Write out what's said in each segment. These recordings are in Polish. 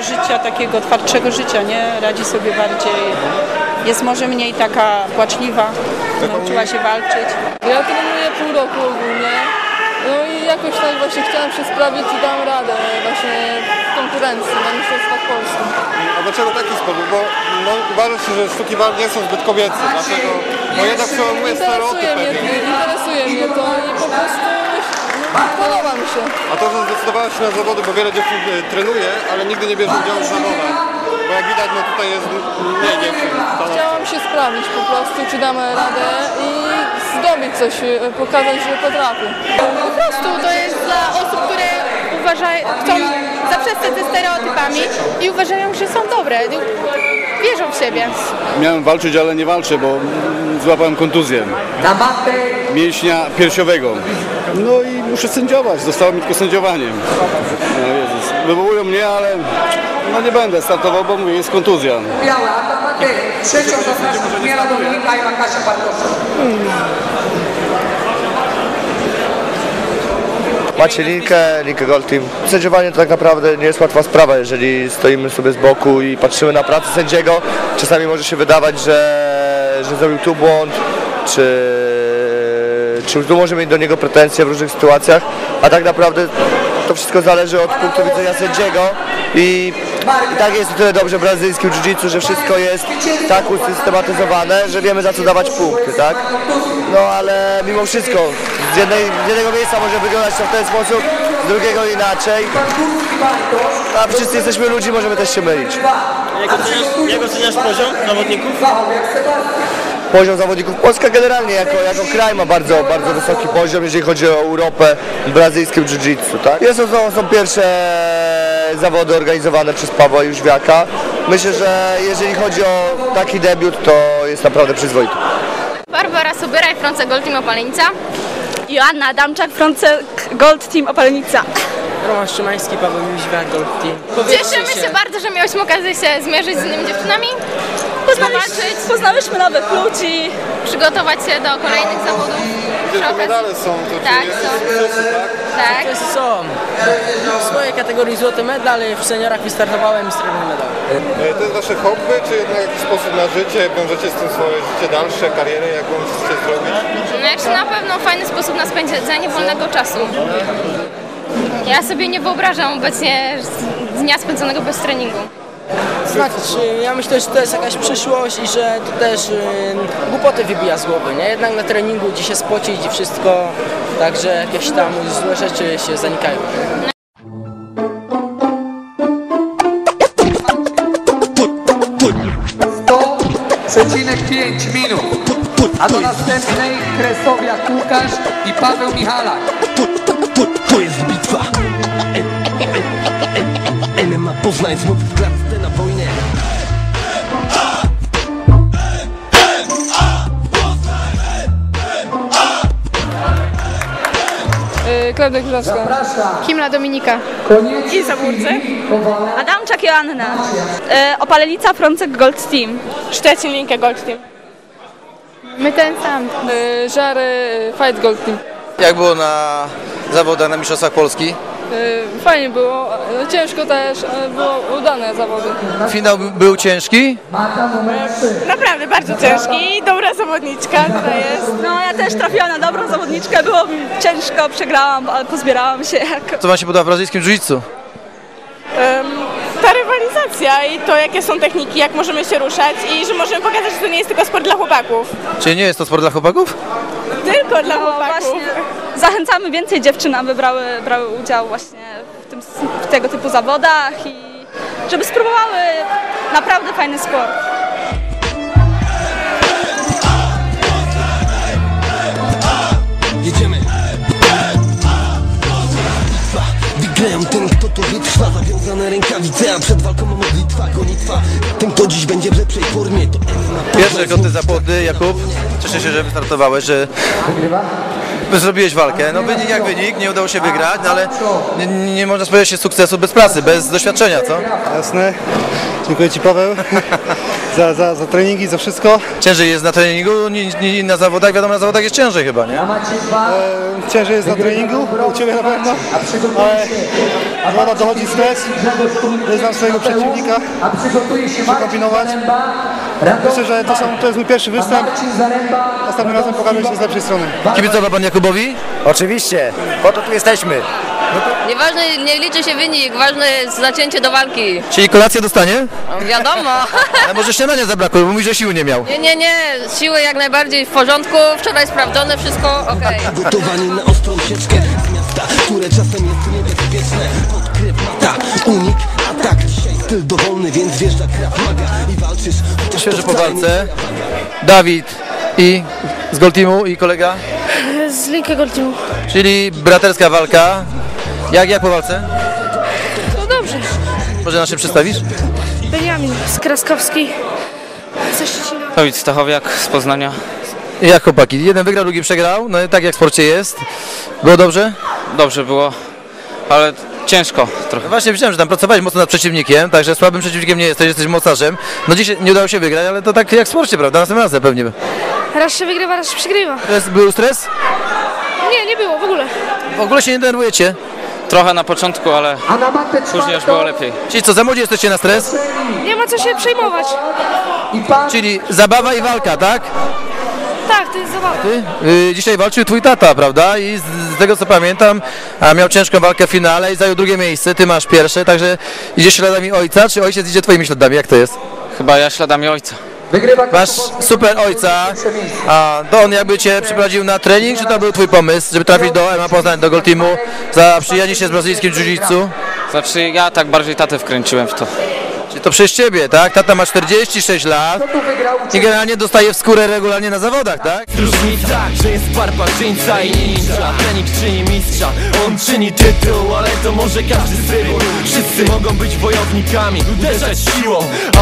Życia takiego twardszego życia, nie? Radzi sobie bardziej. Jest może mniej taka płaczliwa, nauczyła się walczyć. Ja trenuję pół roku ogólnie. No i jakoś tak właśnie chciałam się sprawić i dam radę właśnie w konkurencji na Mistrzostwach Polski. A dlaczego taki sposób? Bo no, uważa się, że sztuki walki nie są zbyt kobiece, dlatego, bo jednak przełamuje stereotyp Interesuje mnie, interesuje mnie to i po prostu podoba mi się. A to, że zdecydowałaś się na zawody, bo wiele dziewczyn e, trenuje, ale nigdy nie bierze udziału w zawodach. Bo jak widać, no tutaj jest mniej dziewczyn. Chciałam się sprawdzić po prostu, czy damy radę i zdobyć coś, e, pokazać, że potrafię. Po prostu to jest dla osób, które uważają, chcą zaprzestać ze stereotypami i uważają, że są dobre, wierzą w siebie. Miałem walczyć, ale nie walczę, bo mm, złapałem kontuzję mięśnia piersiowego. No i muszę sędziować, zostało mi tylko sędziowanie. No Jezus, wywołują mnie, ale no nie będę startował, bo mówię, jest kontuzja. Biała, Tapaty, trzecią zapraszam Miela Dominika i Makasia Bartosza. Macie linkę, linkę Gold Team. Sędziowanie to tak naprawdę nie jest łatwa sprawa, jeżeli stoimy sobie z boku i patrzymy na pracę sędziego. Czasami może się wydawać, że, że zrobił tu błąd, czy, czy tu mieć do niego pretensje w różnych sytuacjach, a tak naprawdę to wszystko zależy od punktu widzenia sędziego i, i tak jest o tyle dobrze w brazylijskim jiu-jitsu, że wszystko jest tak usystematyzowane, że wiemy za co dawać punkty, tak? No ale mimo wszystko z, jednej, z jednego miejsca może wyglądać to w ten sposób, z drugiego inaczej. A wszyscy jesteśmy ludzi, możemy też się mylić. Jak jak oceniasz poziom zawodników? Poziom zawodników Polska generalnie jako, jako kraj ma bardzo, bardzo wysoki poziom, jeżeli chodzi o Europę w brazylijskim jiu-jitsu, tak? Jest, są, są pierwsze zawody organizowane przez Pawła Jóźwiaka. Myślę, że jeżeli chodzi o taki debiut, to jest naprawdę przyzwoity. Barbara Sobieraj, Franca Gold Team Opalenica. Joanna Adamczak, Fronce Gold Team Opalenica. Roman Szymański, Paweł Jóźwiak, Gold Team. Cieszymy się bardzo, że miałyśmy okazję się zmierzyć z innymi dziewczynami, zobaczyć, Poznałyśmy nowych ludzi. przygotować się do kolejnych zawodów. Te medale są, to Tak, czy jest są. tak? Tak. Są. W swojej kategorii złoty medal, w seniorach wystartowałem i srebrny medal. E, To jest wasze hobby, czy jednak jakiś sposób na życie? Wiążecie z tym swoje życie dalsze, karierę, jaką chcecie zrobić? No jak się na pewno fajny sposób na spędzenie wolnego czasu. Ja sobie nie wyobrażam obecnie dnia spędzonego bez treningu. Znaczy, ja myślę, że to jest jakaś przyszłość i że to też y, głupoty wybija z głowy, nie? Jednak na treningu gdzie się spocić i wszystko, także jakieś tam złe rzeczy się zanikają. 100,5 minut. A do następnej Kresowiak Łukasz i Paweł Michalak. To jest bitwa MMA Poznań znów w klatce na wojnę Klaudia Krzyżowska. Kimla Dominika. I Zaburcy. Adamczak Joanna. E, Opalenica, Froncek Gold Team. Szczecin Linkę Gold Team. My ten sam. Yy, Żary Fight Gold Team. Jak było na zawodach na Mistrzostwach Polski? Yy, Fajnie było, no ciężko też, ale było udane zawody. Finał by- był ciężki? Naprawdę bardzo ciężki. Dobra zawodniczka tutaj jest. No ja też trafiłam na dobrą zawodniczkę. Było mi ciężko, przegrałam, ale pozbierałam się jak... Co wam się podoba w brazylijskim jiu-jitsu? ta rywalizacja i to jakie są techniki, jak możemy się ruszać i że możemy pokazać, że to nie jest tylko sport dla chłopaków. Czy nie jest to sport dla chłopaków? Tylko dla chłopaków. Właśnie. Zachęcamy więcej dziewczyn, aby brały, brały udział właśnie w, tym, w tego typu zawodach i żeby spróbowały naprawdę fajny sport. Jedziemy. Wygrają ten, kto to wytrwa. Zawiązane rękawice, a przed walką modlitwa Gonitwa, ten kto dziś będzie w lepszej formie To Pierwsze koty za płoty, Jakub. Cieszę się, że wystartowałeś, że zrobiłeś walkę. No wynik jak wynik, nie udało się wygrać, no ale nie, nie można spodziewać się sukcesu bez pracy, bez doświadczenia, co? Jasne. Dziękuję Ci Paweł. za, za, za treningi, za wszystko. Ciężej jest na treningu niż na zawodach, wiadomo na zawodach jest ciężej chyba, nie? E, ciężej jest na treningu, u Ciebie na pewno, ale zawoda dochodzi stres, nie znam swojego przeciwnika, muszę kombinować. Myślę, że to, są, to jest mój pierwszy występ, następnym razem pokażę się z lepszej strony. Kibicowa pan Jakubowi? Oczywiście, po to tu jesteśmy. Nieważne, nie liczy się wynik, ważne jest zacięcie do walki. Czyli kolację dostanie? No, Wiadomo. Ale może śniadania zabrakło, bo mówi, że siły nie miał. Nie, nie, nie, siły jak najbardziej w porządku, wczoraj sprawdzone, wszystko okej. Gotowani na ostrą sieczkę z miasta, które czasem jest niebezpieczne Podkryw mata, unik, atak Dzisiaj styl dowolny, więc wjeżdża Krav Maga I walczysz Świeży to po walce. Dawid i z Gold Teamu i kolega. Z Linkę Goldziu. Czyli braterska walka. Jak, jak po walce? No dobrze. Może nas się przedstawisz? Beniamin z Kraskowski. Ze Szczecina. Dawid Stachowiak z Poznania. Jak chłopaki? Jeden wygrał, drugi przegrał. No i tak jak w sporcie jest. Było dobrze? Dobrze było, ale ciężko trochę. No właśnie widziałem, że tam pracowałeś mocno nad przeciwnikiem, także słabym przeciwnikiem nie jesteś, jesteś mocarzem. No dzisiaj nie udało się wygrać, ale to tak jak w sporcie, prawda? Następnym razem pewnie. Raz się wygrywa, raz się przegrywa. Stres, był stres? Nie, nie było w ogóle. W ogóle się nie denerwujecie? Trochę na początku, ale później już było lepiej. Czyli co, za młodzi jesteście na stres? Nie ma co się przejmować. Czyli zabawa i walka, tak? Tak, to jest zabawa. Ty? Y, dzisiaj walczył twój tata, prawda? I z, z tego co pamiętam, miał ciężką walkę w finale i zajął drugie miejsce, ty masz pierwsze, także idziesz śladami ojca, czy ojciec idzie twoimi śladami? Jak to jest? Chyba ja śladami ojca. Masz super ojca, a to on jakby cię przyprowadził na trening, czy to był twój pomysł, żeby trafić do MMA Poznań, do Gold Teamu, za przyjaźnie się z brazylijskim jiu-jitsu? Znaczy ja tak bardziej tatę wkręciłem w to. To przez ciebie, tak? Tata ma 46 lat i generalnie dostaje w skórę regularnie na zawodach, tak? Różni tak, że jest barbarzyńca i ninja. Trening czyni mistrza, on czyni tytuł Ale to może każdy z wybór Wszyscy mogą być wojownikami, uderzać siłą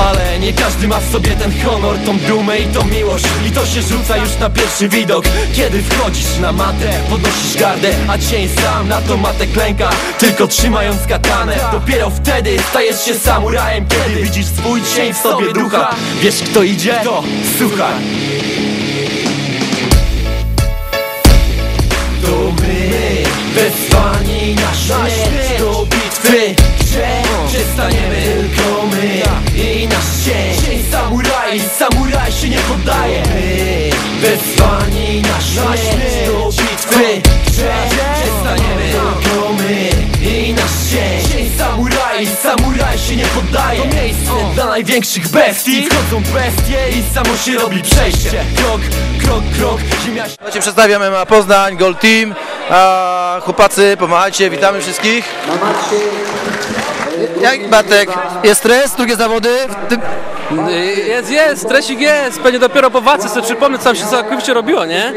Ale nie każdy ma w sobie ten honor, tą dumę i tą miłość. I to się rzuca już na pierwszy widok. Kiedy wchodzisz na matę, podnosisz gardę A cień sam na tą matę klęka. Tylko trzymając katanę Dopiero wtedy stajesz się samurajem Kiedy widzisz swój cień w sobie ducha Wiesz kto idzie? To słuchaj. To my, wezwani na śmierć Do bitwy, gdzie przestaniemy tylko my I nasz cień, cień samuraj Samuraj się nie poddaje. My, wezwani na śmierć największych bestii Wchodzą bestie i samo się robi przejście Krok, krok, krok, ziemia się Słuchajcie, przedstawiam MMA Poznań, Gold Team. A, chłopacy, pomagajcie, witamy wszystkich. Jak Batek, jest stres, drugie zawody? Jest, jest, stresik jest, pewnie dopiero po walce sobie przypomnę, co tam się całkowicie robiło, nie?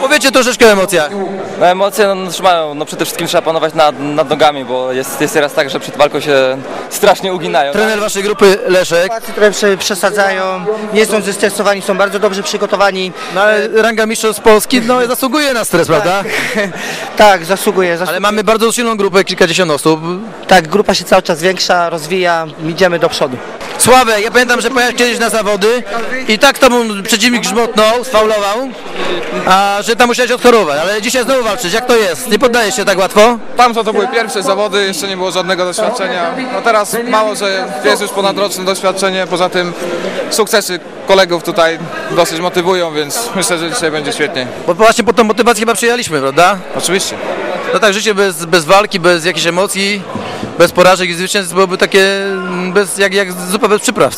Powiecie troszeczkę o emocjach. No emocje no, trzymają, no przede wszystkim trzeba panować nad, nad nogami, bo jest, jest teraz tak, że przed walką się strasznie uginają. Trener waszej grupy Leszek. Chłopacy trochę prze- przesadzają, nie są zestresowani, są bardzo dobrze przygotowani. No ale ranga mistrzostw Polski no, zasługuje na stres, prawda? Tak, zasługuje, zasługuje. Ale mamy bardzo silną grupę, kilkadziesiąt osób. Tak, grupa się cały czas zwiększa, rozwija, idziemy do przodu. Sławę, ja pamiętam, że pojechałeś kiedyś na zawody i tak tobą przeciwnik grzmotnął, sfaulował, a że tam musiałeś odchorować, ale dzisiaj znowu walczysz, jak to jest? Nie poddajesz się tak łatwo? Tam to, to były pierwsze zawody, jeszcze nie było żadnego doświadczenia. No teraz mało, że jest już ponadroczne doświadczenie, poza tym sukcesy kolegów tutaj dosyć motywują, więc myślę, że dzisiaj będzie świetnie. Bo właśnie po tą motywację chyba przyjechaliśmy, prawda? Oczywiście. No tak, życie bez, bez walki, bez jakichś emocji, bez porażek i zwycięstw byłoby takie mm, bez, jak, jak zupa bez przypraw.